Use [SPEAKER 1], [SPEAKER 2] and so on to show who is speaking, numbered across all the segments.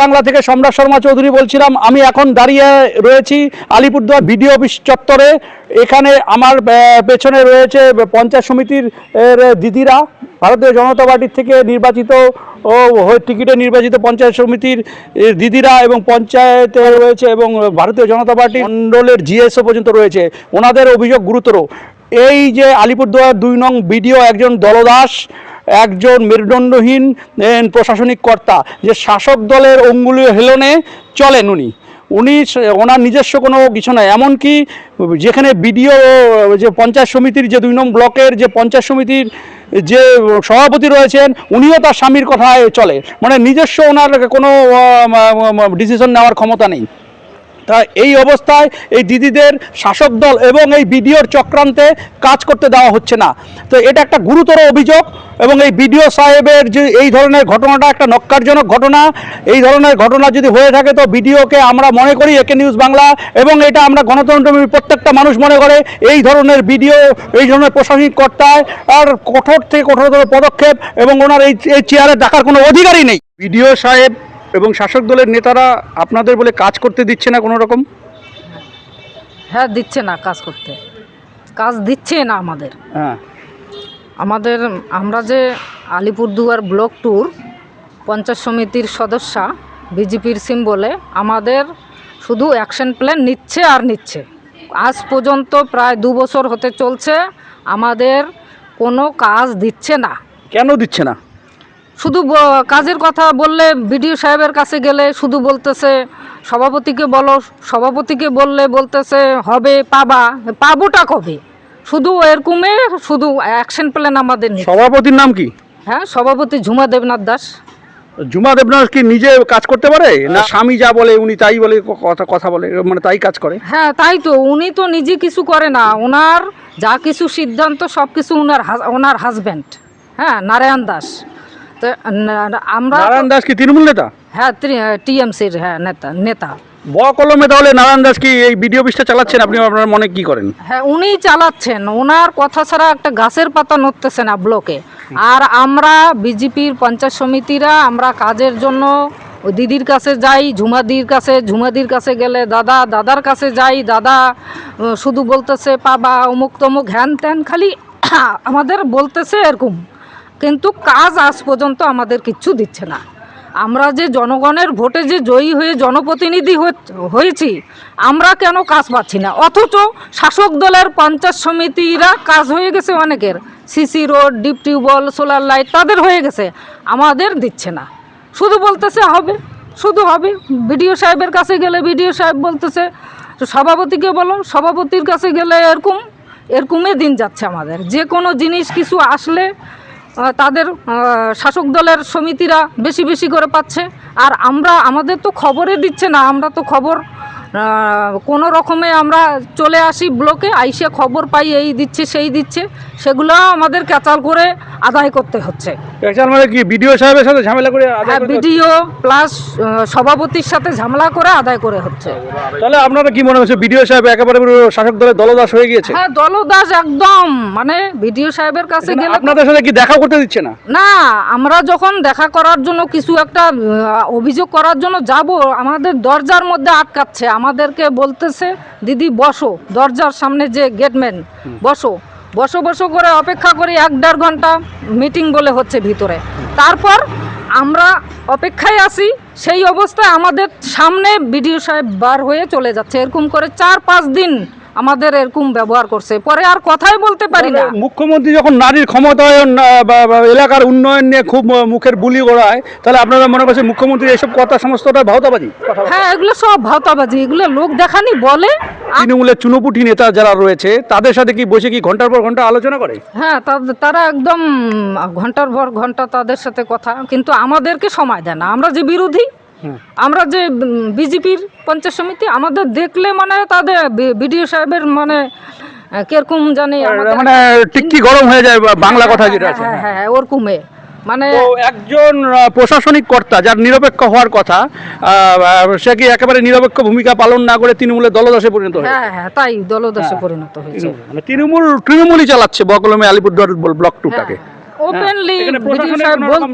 [SPEAKER 1] বাংলা থেকে সম্রাট শর্মা চৌধুরী বলছিলাম, আমি এখন দাঁড়িয়ে রয়েছি আলিপুরদুয়ার বিডিও অফিস চত্বরে। এখানে আমার পেছনে রয়েছে পঞ্চায়েত সমিতির দিদিরা, ভারতীয় জনতা পার্টির থেকে নির্বাচিত ও টিকিটে নির্বাচিত পঞ্চায়েত সমিতির দিদিরা এবং পঞ্চায়েতে রয়েছে এবং ভারতীয় জনতা পার্টি মণ্ডলের জিএসও পর্যন্ত রয়েছে। ওনাদের অভিযোগ গুরুতর। এই যে আলিপুরদুয়ার দুই নং বিডিও একজন দলদাস একজন মেরুদণ্ডহীন প্রশাসনিক কর্তা যে শাসক দলের অঙ্গুলি হেলনে চলেন উনি। উনি ওনার নিজস্ব কোনো কিছু নয় এমনকি যেখানে বিডিও, যে পঞ্চায়েত সমিতির যে দুই নং ব্লকের যে পঞ্চায়েত সমিতির যে সভাপতি রয়েছেন, উনিও তার স্বামীর কথায় চলে। মানে নিজস্ব ওনার কোনো ডিসিশন নেওয়ার ক্ষমতা নেই। তা এই অবস্থায় এই দিদিদের শাসক দল এবং এই বিডিওর চক্রান্তে কাজ করতে দেওয়া হচ্ছে না। তো এটা একটা গুরুতর অভিযোগ এবং এই বিডিও সাহেবের যে এই ধরনের ঘটনাটা একটা নক্কারজনক ঘটনা। এই ধরনের ঘটনা যদি হয়ে থাকে তো বিডিওকে আমরা মনে করি একে নিউজ বাংলা এবং এটা আমরা গণতন্ত্র প্রত্যেকটা মানুষ মনে করে এই ধরনের বিডিও, এই ধরনের প্রশাসনিক কর্তায় আর কঠোর থেকে কঠোরতর পদক্ষেপ এবং ওনার এই এই চেয়ারে দেখার কোনো অধিকারই নেই। বিডিও সাহেব এবং শাসক দলের নেতারা আপনাদের বলে কাজ করতে দিচ্ছে না কোনো রকম?
[SPEAKER 2] হ্যাঁ দিচ্ছে না কাজ করতে। কাজ দিচ্ছে না আমাদের।
[SPEAKER 1] হ্যাঁ।
[SPEAKER 2] আমাদের আমরা যে আলিপুরদুয়ার ব্লক ট্যুর পঞ্চায়েত সমিতির সদস্যা বিজেপির সিম্বলে আমাদের শুধু অ্যাকশন প্ল্যান নিচ্ছে আর নিচ্ছে। আজ পর্যন্ত প্রায় দু বছর হতে চলছে আমাদের কোনো কাজ দিচ্ছে না।
[SPEAKER 1] কেন দিচ্ছে না?
[SPEAKER 2] শুধু কাজের কথা বললে বিডিও সাহেবের কাছে গেলে শুধু বলতেছে সভাপতিকে বলো সভাপতিকে বললে বলতেছে হবে পাবা। পাবোটা কবে? শুধু এরকমে শুধু অ্যাকশন প্ল্যান আমাদের নেই
[SPEAKER 1] সভাপতির নাম কি?
[SPEAKER 2] হ্যাঁ সভাপতি ঝুমা দেবনাথ দাস।
[SPEAKER 1] জুমা দেবনাথ কি নিজে কাজ করতে পারে? না স্বামী যা বলে উনি তাই বলে কথা কথা বলে মানে তাই কাজ করে?
[SPEAKER 2] হ্যাঁ তাই তো। উনি তো নিজে কিছু করে না। ওনার যা কিছু সিদ্ধান্ত সব কিছু ওনার ওনার হাজব্যান্ড হ্যাঁ নারায়ণ দাস। তো আমরা
[SPEAKER 1] নারায়ণ দাস কি তৃণমূল নেতা?
[SPEAKER 2] হ্যাঁ টিএমসির হ্যাঁ নেতা নেতা।
[SPEAKER 1] ব কলমে তাহলে নারায়ণ দাস কি এই ভিডিও অফিসটা চালাচ্ছেন? আপনি আপনার মনে কি করেন?
[SPEAKER 2] হ্যাঁ উনিই চালাচ্ছেন। ওনার কথা ছাড়া একটা গাছের পাতা নড়তেছে না ব্লকে। আর আমরা বিজেপির পঞ্চায়েত সমিতিরা আমরা কাজের জন্য ওই দিদির কাছে যাই ঝুমাদির কাছে ঝুমাদির কাছে গেলে দাদা দাদার কাছে যাই দাদা শুধু বলতেছে পাবা অমুক তমুক হ্যান ত্যান খালি আমাদের বলতেছে এরকম। কিন্তু কাজ আজ পর্যন্ত আমাদের কিচ্ছু দিচ্ছে না। আমরা যে জনগণের ভোটে যে জয়ী হয়ে জনপ্রতিনিধি হয়ে- হয়েছি, আমরা কেন কাজ পাচ্ছি না? অথচ শাসক দলের পঞ্চায়েত সমিতিরা কাজ হয়ে গেছে অনেকের। CC road, deep tubewell, solar light তাদের হয়ে গেছে, আমাদের দিচ্ছে না। শুধু বলতেছে হবে, শুধু হবে। বিডিও সাহেবের কাছে গেলে বিডিও সাহেব বলতেছে, সভাপতিকে বলো, সভাপতির কাছে গেলে এরকম, এরকমই দিন যাচ্ছে আমাদের। যে কোনো জিনিস কিছু আসলে তাদের শাসক দলের সমিতিরা বেশি বেশি করে পাচ্ছে। আর আমরা, আমাদের তো খবরে দিচ্ছে না, আমরা তো খবর কোনো রকমে আমরা চলে আসি ব্লকে আইসে খবর পাই এই দিচ্ছে সেই দিচ্ছে সেগুলো আমাদের ক্যাচাল করে আদায় করতে হচ্ছে।
[SPEAKER 1] মানে কি? বিডিও সাহেবের সাথে ঝামেলা করে
[SPEAKER 2] হ্যাঁ বিডিও প্লাস সভাপতির সাথে ঝামেলা করে আদায় করে হচ্ছে।
[SPEAKER 1] তাহলে আপনারা কি মনে হচ্ছে বিডিও সাহেব একেবারে পুরো শাসক দলের দলদাস হয়ে গিয়েছে?
[SPEAKER 2] হ্যাঁ দলদাস একদম। মানে বিডিও সাহেবের কাছে
[SPEAKER 1] এখানে
[SPEAKER 2] গেলে
[SPEAKER 1] আপনাদের সাথে কি দেখা করতে দিচ্ছে না?
[SPEAKER 2] না আমরা যখন দেখা করার জন্য কিছু একটা অভিযোগ করার জন্য যাব আমাদের দরজার মধ্যে আটকাচ্ছে। আমাদেরকে বলতেছে দিদি বসো দরজার সামনে যে গেটম্যান বসো। বসো বসো করে অপেক্ষা করি এক দেড় ঘণ্টা মিটিং বলে হচ্ছে ভিতরে। তারপর আমরা অপেক্ষায় আসি সেই অবস্থায় আমাদের সামনে বিডিও সাহেব বার হয়ে চলে যাচ্ছে। এরকম করে চার পাঁচ দিন আমাদের এরকম ব্যবহার করছে। পরে আর কথাই বলতে পারি না।
[SPEAKER 1] মুখ্যমন্ত্রী যখন নারীর ক্ষমতায়ন এলাকার উন্নয়ন নিয়ে খুব মুখের বুলি গোড়ায় তাহলে আপনারা মনে করছেন মুখ্যমন্ত্রী এসব কথা সমস্তটা ভাওতাবাজি?
[SPEAKER 2] হ্যাঁ এগুলো সব ভাওতাবাজি। এগুলো লোক দেখানি বলে।
[SPEAKER 1] তৃণমূলের চুনোপুটি নেতা যারা রয়েছে তাদের সাথে কি বসে কি ঘণ্টার পর ঘণ্টা আলোচনা করে?
[SPEAKER 2] হ্যাঁ তারা একদম ঘণ্টার পর ঘণ্টা তাদের সাথে কথা। কিন্তু আমাদেরকে সময় দেয় না। আমরা যে বিরোধী। আমরা যে বিজেপির পঞ্চায়েত সমিতি আমাদের দেখলে মানে তাদের বিডিও সাহেবের মানে কীরকম জানি
[SPEAKER 1] মানে টিক্কি গরম হয়ে যায় বাংলা কথা যেটা আছে?
[SPEAKER 2] হ্যাঁ হ্যাঁ হ্যাঁ, ওরকমে মানে
[SPEAKER 1] একজন প্রশাসনিক কর্তা যার নিরপেক্ষ হওয়ার কথা সে কি একেবারে নিরপেক্ষ ভূমিকা পালন না করে তৃণমূলের দলদাসে পরিণত হয়
[SPEAKER 2] হ্যাঁ হ্যাঁ তাই দলদাসে পরিণত হয়েছে।
[SPEAKER 1] মানে তৃণমূল তৃণমূলই চালাচ্ছে বকলমে আলিপুরদুয়ার ব্লক টুটাকে
[SPEAKER 2] ওপেনলি
[SPEAKER 1] প্রশাসনের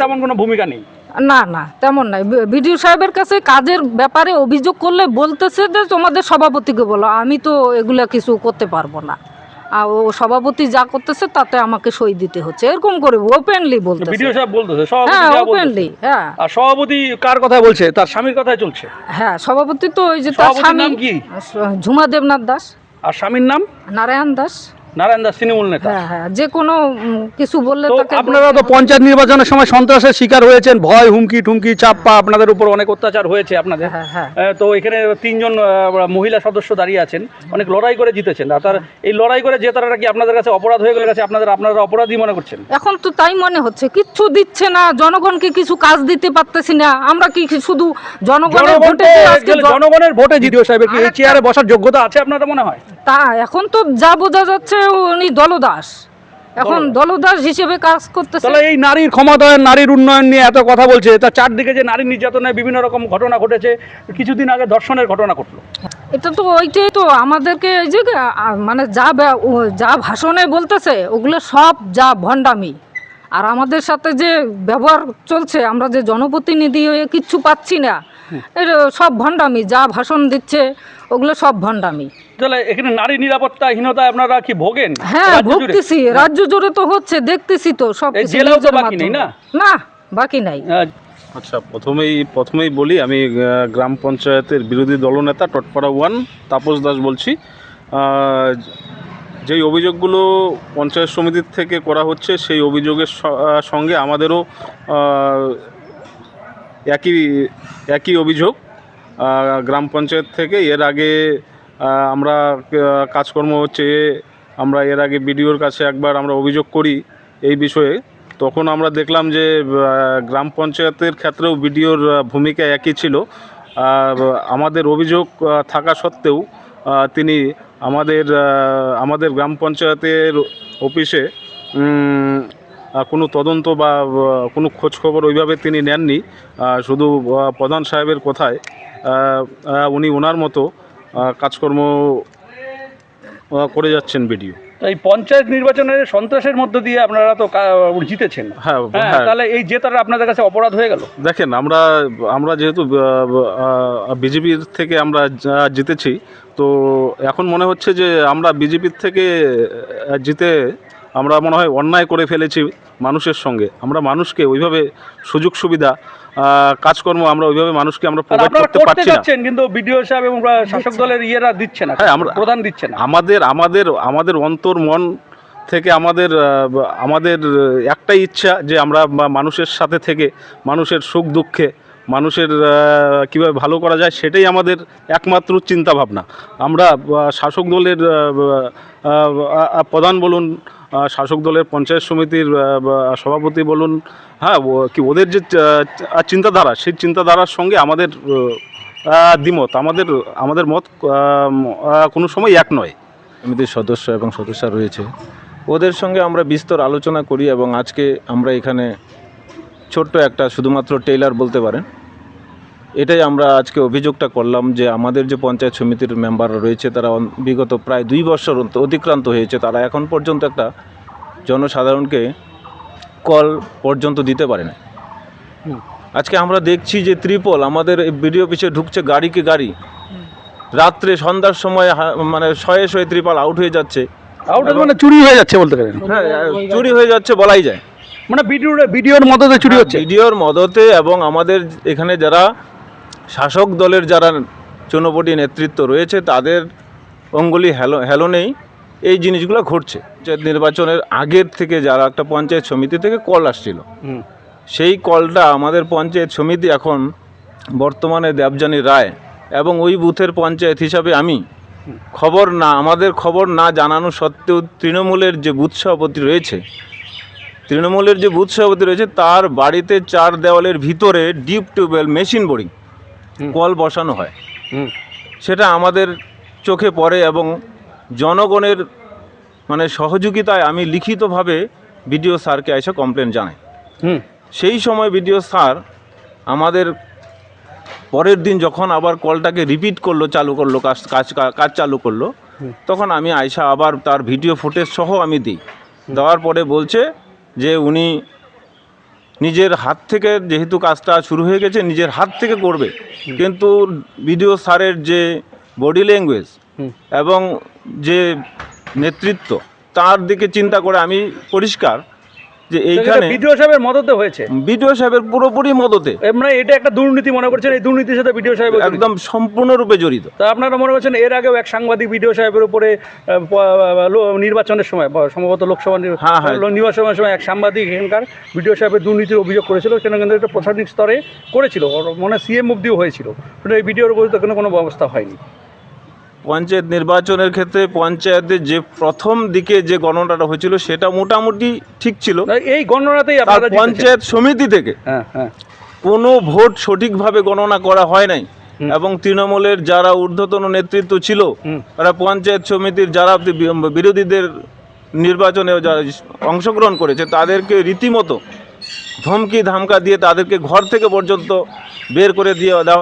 [SPEAKER 1] তেমন কোনো ভূমিকা নেই।
[SPEAKER 2] না না তেমন নাই। বিডিও সাহেবের কাছে কাজের ব্যাপারে অভিযোগ করলে বলতেছে যে তোমাদের সভাপতিকে বলো। আমি তো এগুলা কিছু করতে পারব না। আর ও সভাপতি যা করতেছে তাতে আমাকে সই দিতে হচ্ছে। এরকম করে ওপেনলি বলতেছে।
[SPEAKER 1] ভিডিও সাহেব বলতেছে সভাপতি
[SPEAKER 2] হ্যাঁ ওপেনলি হ্যাঁ।
[SPEAKER 1] আর সভাপতি কার কথা বলছে? তার স্বামীর কথাই চলছে।
[SPEAKER 2] হ্যাঁ সভাপতি তো ওই যে তার স্বামী
[SPEAKER 1] নাম কি?
[SPEAKER 2] ঝুমা দেবনাথ দাস।
[SPEAKER 1] আর স্বামীর নাম?
[SPEAKER 2] নারায়ণ দাস।
[SPEAKER 1] নারায়ণ দাস তৃণমূল নেতা।
[SPEAKER 2] হ্যাঁ হ্যাঁ যে কোনো কিছু বললে
[SPEAKER 1] আপনারা তো পঞ্চায়েত নির্বাচনের সময় সন্ত্রাসের শিকার হয়েছেন ভয় হুমকি চাপ্পা আপনাদের উপর অনেক অত্যাচার হয়েছে আপনাদের।
[SPEAKER 2] হ্যাঁ
[SPEAKER 1] তো এখানে তিনজন মহিলা সদস্য দাঁড়িয়ে আছেন অনেক লড়াই করে জিতেছেন। তার এই লড়াই করে জেতাটা কি আপনাদের কাছে অপরাধ হয়ে গেলে কাছে আপনাদের আপনারা অপরাধী মনে করছেন?
[SPEAKER 2] এখন তো তাই মনে হচ্ছে কিচ্ছু দিচ্ছে না জনগণকে কিছু কাজ দিতে পারতেছি না। আমরা কি শুধু জনগণের ভোটে
[SPEAKER 1] জনগণের ভোটে জিডিও সাহেবের কি এই চেয়ারে বসার যোগ্যতা আছে আপনাদের মনে হয়?
[SPEAKER 2] তা এখন তো যা বোঝা যাচ্ছে উনি দলদাস। এখন দলদাস। হিসেবে কাজ করতেছে।
[SPEAKER 1] তাহলে এই নারীর ক্ষমতায়ন নারীর উন্নয়ন নিয়ে এত কথা বলছে তা চারদিকে যে নারী নির্যাতনের বিভিন্ন রকম ঘটনা ঘটেছে কিছুদিন আগে ধর্ষণের ঘটনা ঘটলো।
[SPEAKER 2] এটা তো ওইটাই তো আমাদেরকে এই যে মানে যা যা ভাষণে বলতেছে ওগুলো সব যা ভণ্ডামি। আর আমাদের সাথে যে ব্যবহার চলছে আমরা যে জনপ্রতিনিধি হয়ে কিচ্ছু পাচ্ছি না। সব ভণ্ডামি যা ভাষণ দিচ্ছে ওগুলো সব ভণ্ডামি।
[SPEAKER 1] তাহলে এখানে নারী নিরাপত্তাহীনতায় আপনারা কি ভোগেন?
[SPEAKER 2] হ্যাঁ ভুগতেছি রাজ্য জুড়ে তো হচ্ছে দেখতেছি তো সব
[SPEAKER 1] এই জেলাও তো বাকি নেই, না?
[SPEAKER 2] না বাকি নাই।
[SPEAKER 3] আচ্ছা প্রথমেই প্রথমেই বলি আমি গ্রাম পঞ্চায়েতের বিরোধী দলনেতা টটপাড়া ওয়ান তাপস দাস বলছি। যেই অভিযোগগুলো পঞ্চায়েত সমিতির থেকে করা হচ্ছে সেই অভিযোগের স- সঙ্গে আমাদেরও আহ, একই একই অভিযোগ। গ্রাম পঞ্চায়েত থেকে এর আগে আমরা কাজকর্ম হচ্ছে আমরা এর আগে বিডিওর কাছে একবার আমরা অভিযোগ করি এই বিষয়ে। তখন আমরা দেখলাম যে গ্রাম পঞ্চায়েতের ক্ষেত্রেও বিডিওর ভূমিকা একই ছিল। আমাদের অভিযোগ থাকা সত্ত্বেও তিনি আমাদের আমাদের গ্রাম পঞ্চায়েতের অফিসে কোনো তদন্ত বা কোনো খোঁজখবর ওইভাবে তিনি নেননি। শুধু প্রধান সাহেবের কথায় উনি ওনার মতো কাজকর্ম করে যাচ্ছেন বিডিও।
[SPEAKER 1] তো এই পঞ্চায়েত নির্বাচনের সন্ত্রাসের মধ্য দিয়ে আপনারা তো জিতেছেন।
[SPEAKER 3] হ্যাঁ
[SPEAKER 1] হ্যাঁ
[SPEAKER 3] হ্যাঁ।
[SPEAKER 1] তাহলে এই জেতাটা আপনাদের কাছে অপরাধ হয়ে গেল?
[SPEAKER 3] দেখেন আমরা আমরা যেহেতু বিজেপির থেকে আমরা জিতেছি তো এখন মনে হচ্ছে যে আমরা বিজেপির থেকে জিতে আমরা মনে হয় অন্যায় করে ফেলেছি মানুষের সঙ্গে। আমরা মানুষকে ওইভাবে সুযোগ সুবিধা কাজকর্ম আমরা ওইভাবে মানুষকে আমরা প্রোভাইড করতে পারছি না।
[SPEAKER 1] কিন্তু বিডিও সাহেব এবং শাসক দলের ইয়েরা দিচ্ছে না
[SPEAKER 3] হ্যাঁ, আমরা-
[SPEAKER 1] প্রধান দিচ্ছে না।
[SPEAKER 3] আমাদের আমাদের আমাদের অন্তর মন থেকে আমাদের আমাদের একটাই ইচ্ছা যে আমরা মানুষের সাথে থেকে মানুষের সুখ দুঃখে মানুষের কীভাবে ভালো করা যায় সেটাই আমাদের একমাত্র চিন্তা ভাবনা আমরা শাসক দলের প্রধান বলুন শাসক দলের পঞ্চায়েত সমিতির সভাপতি বলুন হ্যাঁ কি, ওদের যে চিন্তাধারা, সেই চিন্তাধারার সঙ্গে আমাদের দ্বিমত, আমাদের আমাদের মত কোনো সময় এক নয়।
[SPEAKER 4] সমিতির সদস্য এবং সদস্য রয়েছে। ওদের সঙ্গে আমরা বিস্তর আলোচনা করি এবং আজকে আমরা এখানে ছোট্ট একটা, শুধুমাত্র টেইলার বলতে পারেন এটাই আমরা আজকে অভিযোগটা করলাম যে আমাদের যে পঞ্চায়েত সমিতির মেম্বাররা রয়েছে তারা বিগত প্রায় দুই বছর অন্ত- অতিক্রান্ত হয়েছে। তারা এখন পর্যন্ত একটা জনসাধারণকে কল পর্যন্ত দিতে পারে না আজকে আমরা দেখছি যে ত্রিপল আমাদের বিডিও অফিসে ঢুকছে গাড়িকে গাড়ি। রাত্রে সন্ধ্যার সময় মানে শয়ে শয়ে ত্রিপল আউট হয়ে যাচ্ছে।
[SPEAKER 1] আউট মানে চুরি হয়ে যাচ্ছে বলতে গেলেন
[SPEAKER 4] হ্যাঁ চুরি হয়ে যাচ্ছে বলাই যায়।
[SPEAKER 1] মানে ভিডিও ভিডিওর মদতে চুরি হচ্ছে।
[SPEAKER 4] ভিডিওর মদতে এবং আমাদের এখানে যারা শাসক দলের যারা চুনপটি নেতৃত্ব রয়েছে তাদের অঙ্গুলি হেলো হেলনেই এই জিনিসগুলো ঘটছে যে নির্বাচনের আগের থেকে যারা একটা পঞ্চায়েত সমিতি থেকে কল আসছিল। সেই কলটা আমাদের পঞ্চায়েত সমিতি এখন বর্তমানে দেবযানী রায় এবং ওই বুথের পঞ্চায়েত হিসাবে আমি। খবর না আমাদের খবর না জানানো সত্ত্বেও তৃণমূলের যে বুথ সভাপতি রয়েছে তৃণমূলের যে বুথ সভাপতি রয়েছে তার বাড়িতে চার দেওয়ালের ভিতরে ডিপ টিউবওয়েল মেশিন বোরিং। কল বসানো হয়। সেটা আমাদের চোখে পড়ে এবং জনগণের মানে সহযোগিতায় আমি লিখিতভাবে বিডিও স্যারকে এসে কমপ্লেন জানাই।
[SPEAKER 1] হুম।
[SPEAKER 4] সেই সময় বিডিও স্যার আমাদের পরের দিন যখন আবার কলটাকে রিপিট করল চালু করল কাজ কাজ কাজ চালু করল তখন আমি আয়সা আবার তার ভিডিও ফুটেজ সহ আমি দিই। দেওয়ার পরে বলছে যে উনি নিজের হাত থেকে যেহেতু কাজটা শুরু হয়ে গেছে নিজের হাত থেকে করবে। কিন্তু বিডিও স্যারের যে বডি ল্যাঙ্গুয়েজ এবং যে নেতৃত্ব তার দিকে চিন্তা করে আমি পরিষ্কার যে এইখানে
[SPEAKER 1] বিডিও সাহেবের মদতে হয়েছে।
[SPEAKER 4] বিডিও সাহেবের পুরোপুরি মদতে।
[SPEAKER 1] মানে এটা একটা দুর্নীতি মনে করছেন এই দুর্নীতির সাথে বিডিও সাহেব
[SPEAKER 4] একদম সম্পূর্ণরূপে জড়িত।
[SPEAKER 1] তা আপনারা মনে করছেন এর আগেও এক সাংবাদিক বিডিও সাহেবের উপরে নির্বাচনের সময় সম্ভবত লোকসভা
[SPEAKER 4] হ্যাঁ, হ্যাঁ।
[SPEAKER 1] নির্বাচনের সময় এক সাংবাদিক এখানকার বিডিও সাহেবের দুর্নীতির অভিযোগ করেছিল সেটা কিন্তু একটা প্রশাসনিক স্তরে করেছিল মনে সিএম অব্দিও হয়েছিল। কিন্তু এই বিডিওর বিরুদ্ধে কোনো কোনো ব্যবস্থা হয়নি।
[SPEAKER 4] পঞ্চায়েত নির্বাচনের ক্ষেত্রে পঞ্চায়েতে যে প্রথম দিকে যে গণনাটা হয়েছিল সেটা মোটামুটি ঠিক ছিল
[SPEAKER 1] এই গণনাতেই।
[SPEAKER 4] পঞ্চায়েত সমিতি থেকে
[SPEAKER 1] হ্যাঁ হ্যাঁ
[SPEAKER 4] কোনো ভোট সঠিকভাবে গণনা করা হয় নাই এবং তৃণমূলের যারা ঊর্ধ্বতন নেতৃত্ব ছিল। তারা পঞ্চায়েত সমিতির যারা বিরোধীদের নির্বাচনে যারা অংশগ্রহণ করেছে তাদেরকে রীতিমতো ধমকি ধামকা দিয়ে তাদেরকে ঘর থেকে পর্যন্ত বের করে দিয়ে দেওয়া